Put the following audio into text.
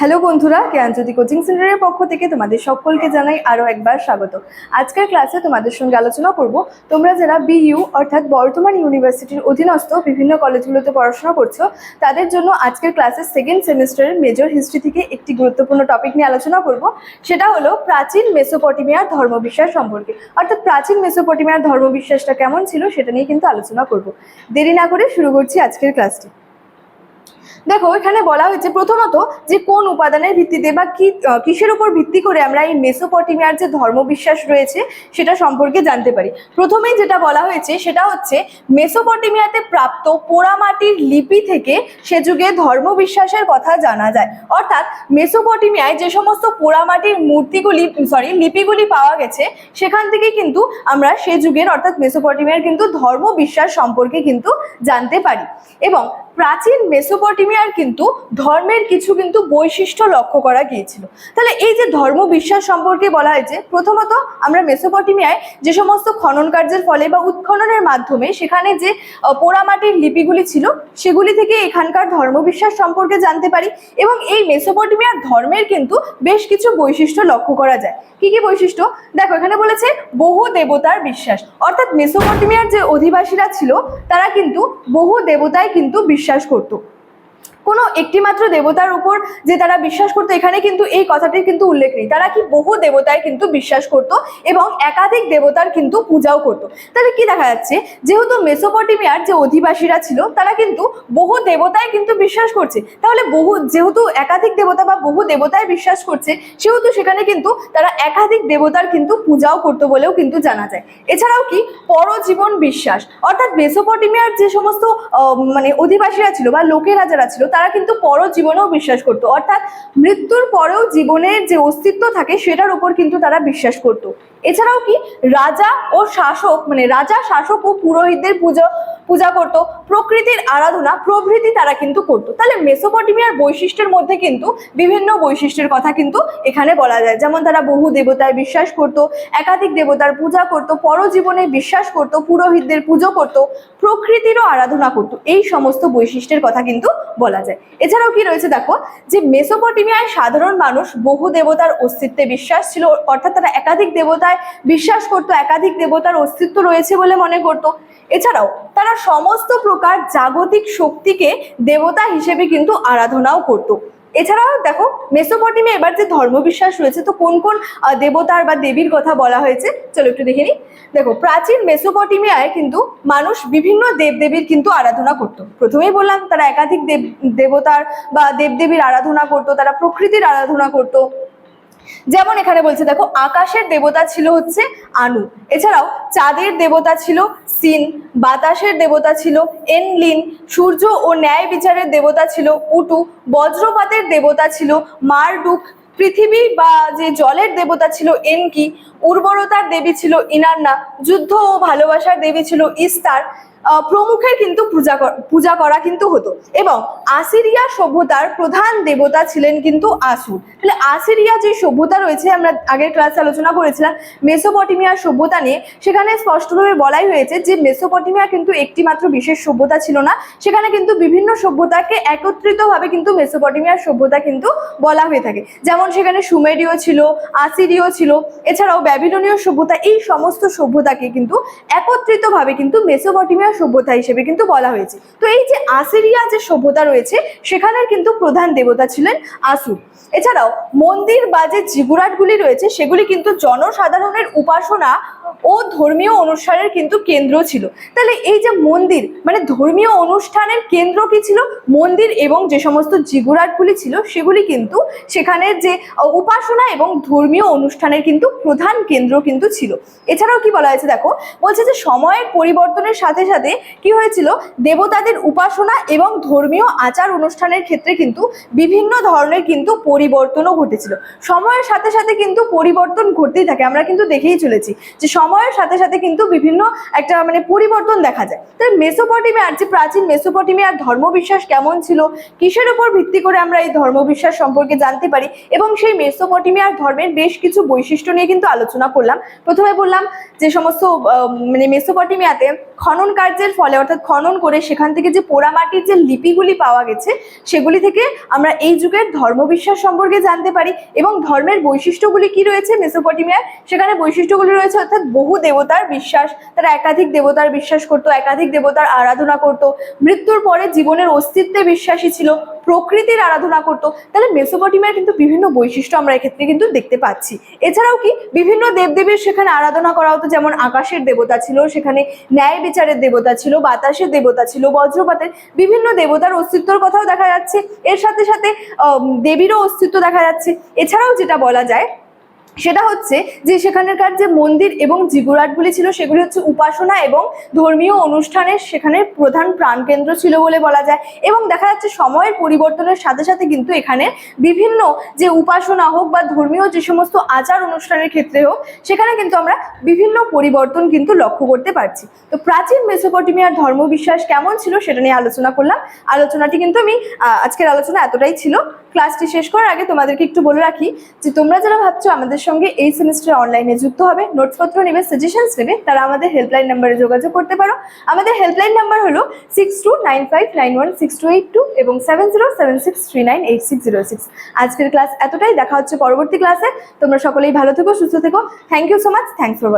Hello বন্ধুরা, জ্ঞানজ্যোতি coaching সেন্টারের পক্ষ থেকে তোমাদের সকলকে জানাই আরও একবার স্বাগত। আজকের ক্লাসে তোমাদের সঙ্গে আলোচনা করব, তোমরা যারা বিইউ অর্থাৎ বর্ধমান ইউনিভার্সিটির অধীনস্থ বিভিন্ন কলেজগুলোতে পড়াশোনা করছ, তাদের জন্য আজকের ক্লাসের সেকেন্ড সেমিস্টারের মেজর হিস্ট্রি থেকে একটি গুরুত্বপূর্ণ টপিক নিয়ে আলোচনা করব, সেটা হলো প্রাচীন মেসোপটেমিয়ার ধর্মবিশ্বাস সম্পর্কে। অর্থাৎ প্রাচীন মেসোপটেমিয়ার ধর্মবিশ্বাসটা কেমন ছিল সেটা নিয়ে কিন্তু আলোচনা করব। দেরি না করে শুরু করছি আজকের ক্লাসটি। দেখো, এখানে বলা হয়েছে প্রথমত যে কোন উপাদানের ভিত্তিতে বা কি কিসের উপর ভিত্তি করে আমরা এই মেসোপটেমিয়ার যে ধর্মবিশ্বাস রয়েছে সেটা সম্পর্কে জানতে পারি। প্রথমেই যেটা বলা হয়েছে সেটা হচ্ছে মেসোপটেমিয়াতে প্রাপ্ত পোড়ামাটির লিপি থেকে সে যুগে ধর্মবিশ্বাসের কথা জানা যায়। অর্থাৎ মেসোপটেমিয়ায় যে সমস্ত পোড়ামাটির মূর্তিগুলি সরি লিপিগুলি পাওয়া গেছে, সেখান থেকে কিন্তু আমরা সে যুগের, অর্থাৎ মেসোপটেমিয়ার কিন্তু ধর্মবিশ্বাস সম্পর্কে কিন্তু জানতে পারি। এবং প্রাচীন মেসোপটেমিয়ার কিন্তু ধর্মের কিছু কিন্তু বৈশিষ্ট্য লক্ষ্য করা গিয়েছিল। তাহলে এই যে ধর্ম বিশ্বাস সম্পর্কে বলা হয়েছে, প্রথমত আমরা মেসোপটেমিয়ায় যে সমস্ত খনন কার্যের ফলে বা উৎখননের মাধ্যমে সেখানে যে পোড়ামাটির লিপিগুলি ছিল, সেগুলি থেকে এখানকার ধর্মবিশ্বাস সম্পর্কে জানতে পারি এবং এই মেসোপটেমিয়ার ধর্মের কিন্তু বেশ কিছু বৈশিষ্ট্য লক্ষ্য করা যায়। কি কি বৈশিষ্ট্য? দেখো, এখানে বলেছে বহু দেবতার বিশ্বাস। অর্থাৎ মেসোপটেমিয়ার যে অধিবাসীরা ছিল, তারা কিন্তু বহু দেবতায় কিন্তু বিশ্বাস করতো। কোনো একটিমাত্র দেবতার উপর যে তারা বিশ্বাস করতো, এখানে কিন্তু এই কথাটির কিন্তু উল্লেখ নেই। তারা কি বহু দেবতায় কিন্তু বিশ্বাস করতো এবং একাধিক দেবতার কিন্তু পূজাও করতো। তাহলে কি দেখা যাচ্ছে? যেহেতু মেসোপটেমিয়ার যে অধিবাসীরা ছিল, তারা কিন্তু বহু দেবতায় কিন্তু বিশ্বাস করছে। তাহলে বহু, যেহেতু একাধিক দেবতা বা বহু দেবতায় বিশ্বাস করছে, সেহেতু সেখানে কিন্তু তারা একাধিক দেবতার কিন্তু পূজাও করতো বলেও কিন্তু জানা যায়। এছাড়াও কি? পরজীবন বিশ্বাস। অর্থাৎ মেসোপটেমিয়ার যে সমস্ত মানে অধিবাসীরা ছিল বা লোকেরা যারা ছিল তারা কিন্তু পরজীবনেও বিশ্বাস করত। অর্থাৎ মৃত্যুর পরেও জীবনের যে অস্তিত্ব থাকে সেটার উপর কিন্তু তারা বিশ্বাস করতো। এছাড়াও কি রাজা ও শাসক মানে রাজা, শাসক ও পুরোহিতদের পুজো, পূজা করত। প্রকৃতির আরাধনা, প্রভৃতি তারা কিন্তু করতো। তাহলে মেসোপটেমিয়ার বৈশিষ্ট্যের মধ্যে কিন্তু বিভিন্ন বৈশিষ্ট্যের কথা কিন্তু এখানে বলা যায়। যেমন তারা বহু দেবতায় বিশ্বাস করত, একাধিক দেবতার পূজা করত, পরজীবনে বিশ্বাস করত, পুরোহিতদের পুজো করত, প্রকৃতিরও আরাধনা করত। এই সমস্ত বৈশিষ্ট্যের কথা কিন্তু বলা যায়। এছাড়াও কি রয়েছে দেখো, যে মেসোপটেমিয়ায় সাধারণ মানুষ বহু দেবতার অস্তিত্বে বিশ্বাস ছিল, অর্থাৎ তারা একাধিক দেবতায় বিশ্বাস করত, একাধিক দেবতার অস্তিত্ব রয়েছে বলে মনে করত। এছাড়াও তারা সমস্ত প্রকার জাগতিক শক্তিকে দেবতা হিসেবে কিন্তু আরাধনাও করত। এছাড়াও দেখো, মেসোপটেমিয়া এবার যে ধর্মবিশ্বাস রয়েছে, তো কোন কোন দেবতার বা দেবীর কথা বলা হয়েছে? চলো একটু দেখে নিই। দেখো, প্রাচীন মেসোপটেমিয়ায় কিন্তু মানুষ বিভিন্ন দেবদেবীর কিন্তু আরাধনা করত। প্রথমেই বললাম, তারা একাধিক দেব, দেবতার বা দেবদেবীর আরাধনা করত, তারা প্রকৃতির আরাধনা করত। যেমন এখানে বলছে, দেখো, আকাশের দেবতা ছিল হচ্ছে আনু। এছাড়াও চাঁদের দেবতা ছিল সিন, বাতাসের দেবতা ছিল এনলিন, সূর্য ও ন্যায় বিচারের দেবতা ছিল উটু, বজ্রপাতের দেবতা ছিল মারডুক, পৃথিবী বা যে জলের দেবতা ছিল এনকি, উর্বরতার দেবী ছিল ইনান্না, যুদ্ধ ও ভালোবাসার দেবী ছিল ইস্তার। প্রমুখের কিন্তু পূজা পূজা করা কিন্তু হতো। এবং আসিরিয়া সভ্যতার প্রধান দেবতা ছিলেন কিন্তু আসুর। তাহলে আসিরিয়া যে সভ্যতা রয়েছে, আমরা আগের ক্লাসে আলোচনা করেছিলাম, মেসোপটেমিয়ার সভ্যতা নিয়ে, সেখানে স্পষ্টভাবে বলাই হয়েছে যে মেসোপটেমিয়া কিন্তু একটি মাত্র বিশেষ সভ্যতা ছিল না। সেখানে কিন্তু বিভিন্ন সভ্যতাকে একত্রিতভাবে কিন্তু মেসোপটেমিয়ার সভ্যতা কিন্তু বলা হয়ে থাকে। যেমন সেখানে সুমেরীয় ছিল, আসিরীয় ছিল, এছাড়াও ব্যাবিলনীয় সভ্যতা, এই সমস্ত সভ্যতাকে কিন্তু একত্রিতভাবে কিন্তু মেসোপটেমিয়া সভ্যতা হিসেবে কিন্তু বলা হয়েছে। তো এই যে আসিরিয়া যে সভ্যতা রয়েছে, সেখানের কিন্তু প্রধান দেবতা ছিলেন আসুর। এছাড়াও মন্দির বা যে জিগুরাটগুলি রয়েছে, সেগুলি কিন্তু জনসাধারণের উপাসনা ও ধর্মীয় অনুষ্ঠানের কিন্তু কেন্দ্র ছিল। তাহলে এই যে মন্দির মানে ধর্মীয় অনুষ্ঠানের কেন্দ্র কি ছিল? মন্দির এবং যে সমস্ত জিগুরাটগুলি ছিল, সেগুলি কিন্তু সেখানের যে উপাসনা এবং ধর্মীয় অনুষ্ঠানের কিন্তু প্রধান কেন্দ্র কিন্তু ছিল। এছাড়াও কি বলা হয়েছে, দেখো? বলছে যে সময়ের পরিবর্তনের সাথে সাথে কি হয়েছিল? দেবতাদের উপাসনা এবং ধর্মীয় আচার অনুষ্ঠানের ক্ষেত্রে কিন্তু বিভিন্ন ধরনের কিন্তু পরিবর্তনও ঘটেছিল। সময়ের সাথে সাথে কিন্তু পরিবর্তন ঘটতেই থাকে। আমরা কিন্তু দেখেই চলেছি যে সময়ের সাথে সাথে কিন্তু বিভিন্ন একটা মানে পরিবর্তন দেখা যায়। তাই মেসোপটেমিয়ার যে প্রাচীন মেসোপটেমিয়ার ধর্মবিশ্বাস কেমন ছিল? কিসের উপর ভিত্তি করে আমরা এই ধর্মবিশ্বাস সম্পর্কে জানতে পারি? এবং সেই মেসোপটেমিয়ার ধর্মের বেশ কিছু বৈশিষ্ট্য নিয়ে কিন্তু আলোচনা করলাম। প্রথমে বললাম যে সমস্ত মানে মেসোপটেমিয়াতে খনন কার্যের ফলে, অর্থাৎ খনন করে সেখান থেকে যে পোড়ামাটির যে লিপিগুলি পাওয়া গেছে, সেগুলি থেকে আমরা এই যুগের ধর্মবিশ্বাস সম্পর্কে জানতে পারি এবং ধর্মের বৈশিষ্ট্যগুলি কি রয়েছে মেসোপটেমিয়ার সেখানে বৈশিষ্ট্যগুলি রয়েছে, অর্থাৎ বহু দেবতার বিশ্বাস, তারা একাধিক দেবতার বিশ্বাস করতো, একাধিক দেবতার আরাধনা করতো, মৃত্যুর পরে জীবনের অস্তিত্বে বিশ্বাসী ছিল, প্রকৃতির আরাধনা করতো। তাহলে মেসোপটেমিয়ার কিন্তু বিভিন্ন বৈশিষ্ট্য আমরা এক্ষেত্রে কিন্তু দেখতে পাচ্ছি। এছাড়াও কি বিভিন্ন দেবদেবীর সেখানে আরাধনা করা হতো, যেমন আকাশের দেবতা ছিল, সেখানে ন্যায় বিচারের দেবতা ছিল, বাতাসের দেবতা ছিল, বজ্রপাতের বিভিন্ন দেবতার অস্তিত্বর কথাও দেখা যাচ্ছে। এর সাথে সাথে দেবীরও অস্তিত্ব দেখা যাচ্ছে। এছাড়াও যেটা বলা যায় সেটা হচ্ছে যে সেখানকার যে মন্দির এবং জিগুরাটগুলি ছিল, সেগুলি হচ্ছে উপাসনা এবং ধর্মীয় অনুষ্ঠানের সেখানে প্রধান প্রাণকেন্দ্র ছিল বলে বলা যায়। এবং দেখা যাচ্ছে সময়ের পরিবর্তনের সাথে সাথে কিন্তু এখানে বিভিন্ন যে উপাসনা হোক বা ধর্মীয় যে সমস্ত আচার অনুষ্ঠানের ক্ষেত্রে হোক, সেখানে কিন্তু আমরা বিভিন্ন পরিবর্তন কিন্তু লক্ষ্য করতে পারছি। তো প্রাচীন মেসোপটেমিয়ার ধর্মবিশ্বাস কেমন ছিল সেটা নিয়ে আলোচনা করলাম। আলোচনাটি কিন্তু আমি আজকের আলোচনা এতটাই ছিল। ক্লাসটি শেষ করার আগে তোমাদেরকে একটু বলে রাখি যে তোমরা যারা ভাবছ আমাদের সঙ্গে এই সেমিস্টারে অনলাইনে যুক্ত হবে। নোটসপত্র নেবে সাজেশনস নেবে, তারা আমাদের হেল্পলাইন নাম্বারে যোগাযোগ করতে পারো। আমাদের হেল্পলাইন নাম্বার হলো six two nine five nine one six two eight two এবং seven zero seven six three nine eight six zero six আজকের ক্লাস এতটাই, দেখা হচ্ছে পরবর্তী ক্লাসে তোমরা সকলেই ভালো থেকো, সুস্থ থেকো। Thank you so much thanks for